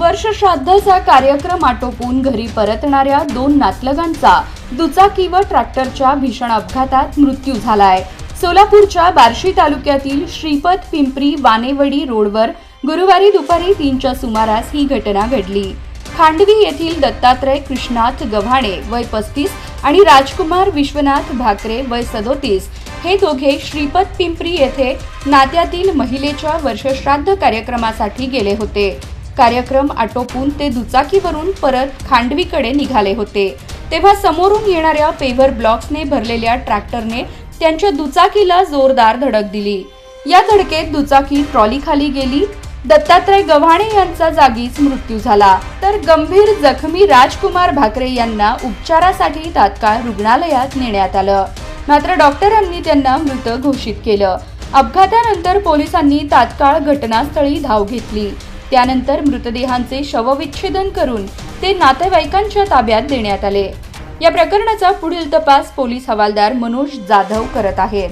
वर्षश्राद्धाचा कार्यक्रम आटोपून घरी परतणाऱ्या दोन नातलगांचा दुचाकी व ट्रॅक्टरच्या भीषण अपघातात मृत्यू झालाय. सोलापूरच्या बार्शी तालुक्यातील श्रीपद पिंपरी वानेवडी रोडवर गुरुवारी दुपारी तीनच्या सुमारास ही घटना घडली. खांडवी येथील दत्तात्रय कृष्णाथ गव्हाणे वय पस्तीस आणि राजकुमार विश्वनाथ भाकरे वय सदोतीस हे दोघे श्रीपद पिंपरी येथे नात्यातील महिलेच्या वर्षश्राद्ध कार्यक्रमासाठी गेले होते. कार्यक्रम आटोपून ते दुचाकीवरून परत खांडवीकडे निघाले होते. तेव्हा समोरून येणाऱ्या पेव्हर ब्लॉक्सने भरलेल्या ट्रॅक्टरने त्यांच्या दुचाकीला जोरदार धडक दिली. या धडकेत दुचाकी ट्रॉली खाली गेली. दत्तात्रय गव्हाणे यांचा जागीच मृत्यू झाला. तर गंभीर जखमी राजकुमार भाकरे यांना उपचारासाठी तात्काळ रुग्णालयात नेण्यात आलं. मात्र डॉक्टरांनी त्यांना मृत घोषित केलं. अपघातानंतर पोलिसांनी तात्काळ घटनास्थळी धाव घेतली. त्यानंतर मृतदेहांचे शवविच्छेदन करून ते नातेवाईकांच्या ताब्यात देण्यात आले. या प्रकरणाचा पुढील तपास पोलीस हवालदार मनोज जाधव करत आहेत.